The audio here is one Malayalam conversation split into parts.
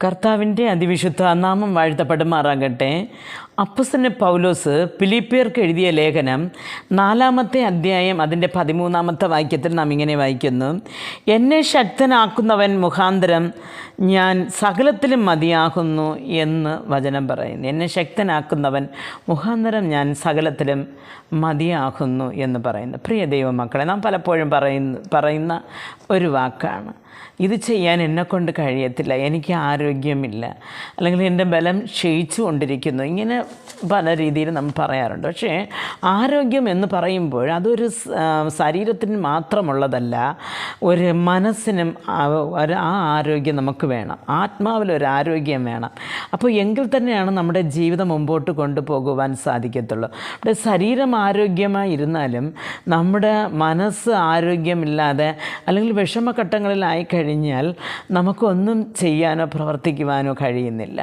കർത്താവിന്റെ അതിവിശുദ്ധ നാമം വാഴ്ത്തപ്പെടുമാറാകട്ടെ. അപ്പസന് പൗലോസ് പിലിപ്പിയർക്ക് എഴുതിയ ലേഖനം നാലാമത്തെ അധ്യായം അതിന്റെ പതിമൂന്നാമത്തെ വാക്യത്തിൽ നാം ഇങ്ങനെ വായിക്കുന്നു. എന്നെ ശക്തനാക്കുന്നവൻ മുഖാന്തരം ഞാൻ സകലത്തിലും മതിയാകുന്നു എന്ന് വചനം പറയുന്നു. എന്നെ ശക്തനാക്കുന്നവൻ മുഖാന്തരം ഞാൻ സകലത്തിലും മതിയാകുന്നു എന്ന് പറയുന്നു. പ്രിയ ദൈവമക്കളെ നാം പലപ്പോഴും പറയുന്ന പറയുന്ന ഒരു വാക്കാണ്. ഇത് ചെയ്യാൻ എന്നെക്കൊണ്ട് കഴിയത്തില്ല. എനിക്ക് ആരോഗ്യമില്ല. അല്ലെങ്കിൽ എന്റെ ബലം ക്ഷയിച്ചു കൊണ്ടിരിക്കുന്നു. ഇങ്ങനെ പല രീതിയിൽ നമ്മൾ പറയാറുണ്ട്. പക്ഷേ ആരോഗ്യം എന്ന് പറയുമ്പോൾ അതൊരു ശരീരത്തിന് മാത്രമുള്ളതല്ല ഒരു മനസ്സിനും ഒരു ആ ആരോഗ്യം നമുക്ക് വേണം. ആത്മാവിലൊരു ആരോഗ്യം വേണം. അപ്പോൾ എങ്കിൽ തന്നെയാണ് നമ്മുടെ ജീവിതം മുമ്പോട്ട് കൊണ്ടുപോകുവാൻ സാധിക്കത്തുള്ളൂ. നമ്മുടെ ശരീരം ആരോഗ്യമായിരുന്നാലും നമ്മുടെ മനസ്സ് ആരോഗ്യമില്ലാതെ അല്ലെങ്കിൽ വിഷമഘട്ടങ്ങളിലായി കഴിഞ്ഞാൽ നമുക്കൊന്നും ചെയ്യാനോ പ്രവർത്തിക്കുവാനോ കഴിയുന്നില്ല.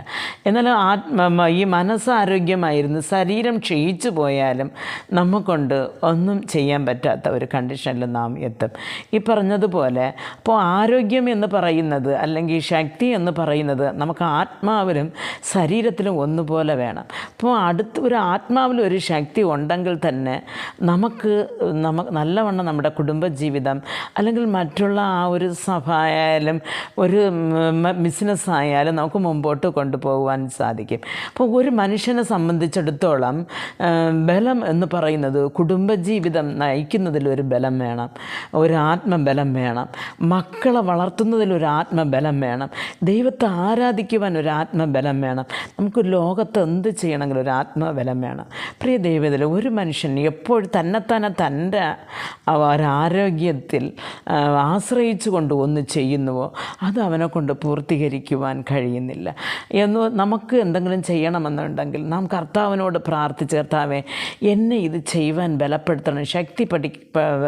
എന്നാൽ ആത്മ ഈ മനസ്സാരോഗ്യമായിരുന്നു ശരീരം ക്ഷയിച്ചു പോയാലും നമുക്കൊണ്ട് ഒന്നും ചെയ്യാൻ പറ്റാത്ത ഒരു കണ്ടീഷനിൽ നാം എത്തും. ഈ പറഞ്ഞതുപോലെ അപ്പോൾ ആരോഗ്യം എന്ന് പറയുന്നത് അല്ലെങ്കിൽ ശക്തി എന്ന് പറയുന്നത് നമുക്ക് ആത്മാവിലും ശരീരത്തിലും ഒന്നുപോലെ വേണം. അപ്പോൾ അടുത്ത് ഒരു ആത്മാവിൽ ഒരു ശക്തി ഉണ്ടെങ്കിൽ തന്നെ നമുക്ക് നമുക്ക് നല്ലവണ്ണം നമ്മുടെ കുടുംബജീവിതം അല്ലെങ്കിൽ മറ്റുള്ള ആ ഒരു സഭ ആയാലും ഒരു ബിസിനസ് ആയാലും നമുക്ക് മുമ്പോട്ട് കൊണ്ടുപോകുവാൻ സാധിക്കും. അപ്പോൾ ഒരു മനുഷ്യനെ സംബന്ധിച്ചിടത്തോളം ബലം എന്ന് പറയുന്നത് കുടുംബജീവിതം നയിക്കുന്നതിൽ ഒരു ബലം വേണം ഒരു ആത്മബലം വേണം മക്കളെ വളർത്തുന്നതിൽ ഒരു ആത്മബലം വേണം ദൈവത്തെ ആരാധിക്കുവാൻ ഒരു ആത്മബലം വേണം നമുക്ക് ലോകത്ത് എന്ത് ചെയ്യണമെങ്കിലും ഒരു ആത്മബലം വേണം. പ്രിയ ദൈവത്തിൽ ഒരു മനുഷ്യൻ എപ്പോഴും തന്നെത്താനെ തന്റെ ഒരാരോഗ്യത്തിൽ ആശ്രയിച്ചു കൊണ്ട് ഒന്ന് ചെയ്യുന്നുവോ അത് അവനെ കൊണ്ട് പൂർത്തീകരിക്കുവാൻ കഴിയുന്നില്ല. എന്ന് നമുക്ക് എന്തെങ്കിലും ചെയ്യണമെന്നുണ്ടെങ്കിൽ നാം കർത്താവിനോട് പ്രാർത്ഥിച്ച് കർത്താവെ എന്നെ ഇത് ചെയ്യുവാൻ ബലപ്പെടുത്തണം ശക്തി പഠി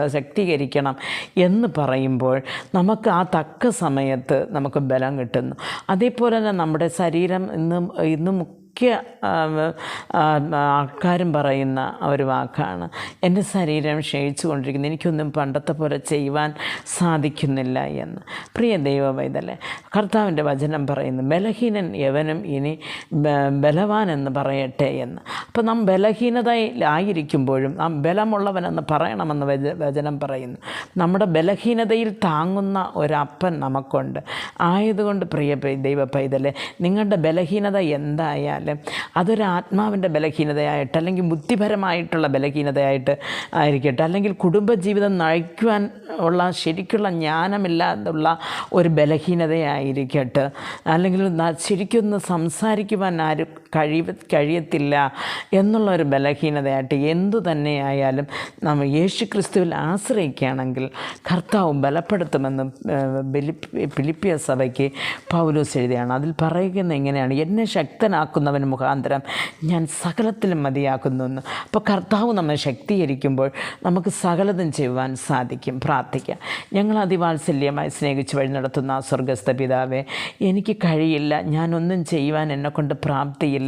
ശക്തീകരിക്കണം എന്ന് പറയുമ്പോൾ നമുക്ക് ആ തക്ക സമയത്ത് നമുക്ക് ബലം കിട്ടുന്നു. അതേപോലെ തന്നെ നമ്മുടെ ശരീരം ഇന്നും ഇന്ന് ആ, ആൾക്കാരും പറയുന്ന ഒരു വാക്കാണ്. എന്റെ ശരീരം ക്ഷയിച്ചു കൊണ്ടിരിക്കുന്നു. എനിക്കൊന്നും പണ്ടത്തെ പോലെ ചെയ്യുവാൻ സാധിക്കുന്നില്ല എന്ന്. പ്രിയ ദൈവവൈതലെ കർത്താവിന്റെ വചനം പറയുന്നു ബലഹീനൻ യവനും ഇനി ബലവാൻ എന്ന് പറയട്ടെ എന്ന്. അപ്പോൾ നാം ബലഹീനതയിലായിരിക്കുമ്പോഴും നാം ബലമുള്ളവനെന്ന് പറയണമെന്ന് വച- വചനം പറയുന്നു. നമ്മുടെ ബലഹീനതയിൽ താങ്ങുന്ന ഒരപ്പൻ നമുക്കുണ്ട്. ആയതുകൊണ്ട് പ്രിയ ദൈവ പൈതലെ നിങ്ങളുടെ ബലഹീനത എന്തായാലും അതൊരു ആത്മാവിന്റെ ബലഹീനതയായിട്ട് അല്ലെങ്കിൽ ബുദ്ധിപരമായിട്ടുള്ള ബലഹീനതയായിട്ട് ആയിരിക്കട്ടെ. അല്ലെങ്കിൽ കുടുംബജീവിതം നയിക്കുവാൻ ഉള്ള ശരിക്കുള്ള ജ്ഞാനമില്ലാതുള്ള ഒരു ബലഹീനതയായിരിക്കട്ടെ. അല്ലെങ്കിൽ ശരിക്കൊന്ന് സംസാരിക്കുവാൻ ആരും കഴിയ കഴിയത്തില്ല എന്നുള്ള ഒരു ബലഹീനതയായിട്ട് എന്തു തന്നെയായാലും നമ്മൾ യേശു ക്രിസ്തുവിൽ ആശ്രയിക്കുകയാണെങ്കിൽ കർത്താവ് ബലപ്പെടുത്തുമെന്ന് ബിലിപ്പി ഫിലിപ്പിയ സഭയ്ക്ക് പൗലോസ് എഴുതിയാണ്. അതിൽ പറയുന്നത് എങ്ങനെയാണ് എന്നെ ശക്തനാക്കുന്നവൻ മുഖാന്തരം ഞാൻ സകലത്തിലും മതിയാക്കുന്നു എന്ന്. അപ്പോൾ കർത്താവ് നമ്മെ ശക്തീകരിക്കുമ്പോൾ നമുക്ക് സകലതും ചെയ്യുവാൻ സാധിക്കും. പ്രാർത്ഥിക്കാം. ഞങ്ങൾ അതിവാത്സല്യമായി സ്നേഹിച്ച് വഴി നടത്തുന്ന സ്വർഗസ്ഥ പിതാവെ എനിക്ക് കഴിയില്ല. ഞാനൊന്നും ചെയ്യുവാൻ എന്നെക്കൊണ്ട് പ്രാപ്തിയില്ല.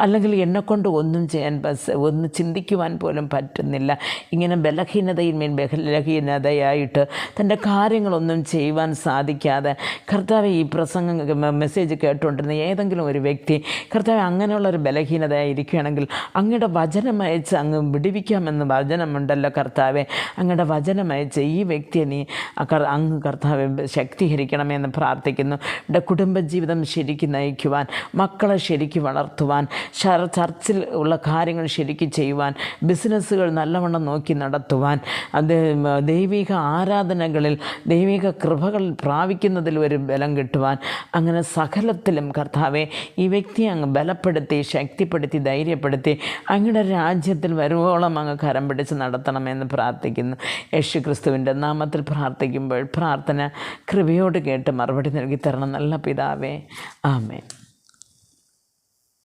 അല്ലെങ്കിൽ എന്നെക്കൊണ്ട് ഒന്നും ചെയ്യാൻ ഒന്ന് ചിന്തിക്കുവാൻ പോലും പറ്റുന്നില്ല. ഇങ്ങനെ ബലഹീനതയിൽ മീൻ ബലഹീനതയായിട്ട് തന്റെ കാര്യങ്ങളൊന്നും ചെയ്യുവാൻ സാധിക്കാതെ കർത്താവ് ഈ പ്രസംഗം മെസ്സേജ് കേട്ടുകൊണ്ടിരുന്ന ഏതെങ്കിലും ഒരു വ്യക്തി കർത്താവ് അങ്ങനെയുള്ളൊരു ബലഹീനതയായിരിക്കുകയാണെങ്കിൽ അങ്ങയുടെ വചനം അയച്ച് അങ്ങ് വിടിവിക്കാമെന്ന് വചനമുണ്ടല്ലോ കർത്താവെ. അങ്ങയുടെ വചനം അയച്ച് ഈ വ്യക്തിയെ നീ അങ്ങ് കർത്താവെ ശക്തീകരിക്കണമെന്ന് പ്രാർത്ഥിക്കുന്നു. എന്റെ കുടുംബജീവിതം ശരിക്ക് നയിക്കുവാൻ മക്കളെ ശരിക്ക് വളർത്തുവാൻ ശർ- ചർച്ചിൽ ഉള്ള കാര്യങ്ങൾ ശരിക്കും ചെയ്യുവാൻ ബിസിനസ്സുകൾ നല്ലവണ്ണം നോക്കി നടത്തുവാൻ അത് ദൈവിക ആരാധനകളിൽ ദൈവിക കൃപകൾ പ്രാപിക്കുന്നതിൽ ഒരു ബലം കിട്ടുവാൻ അങ്ങനെ സകലത്തിലും കർത്താവെ ഈ വ്യക്തിയെ അങ്ങ് ബലപ്പെടുത്തി ശക്തിപ്പെടുത്തി ധൈര്യപ്പെടുത്തി അങ്ങയുടെ രാജ്യത്തിൽ വരുവോളം അങ്ങ് കരം പിടിച്ച് നടത്തണമെന്ന് പ്രാർത്ഥിക്കുന്നു. യേശു ക്രിസ്തുവിന്റെ നാമത്തിൽ പ്രാർത്ഥിക്കുമ്പോൾ പ്രാർത്ഥന കൃപയോട് കേട്ട് മറുപടി നൽകി തരണം. നല്ല പിതാവേ ആമേ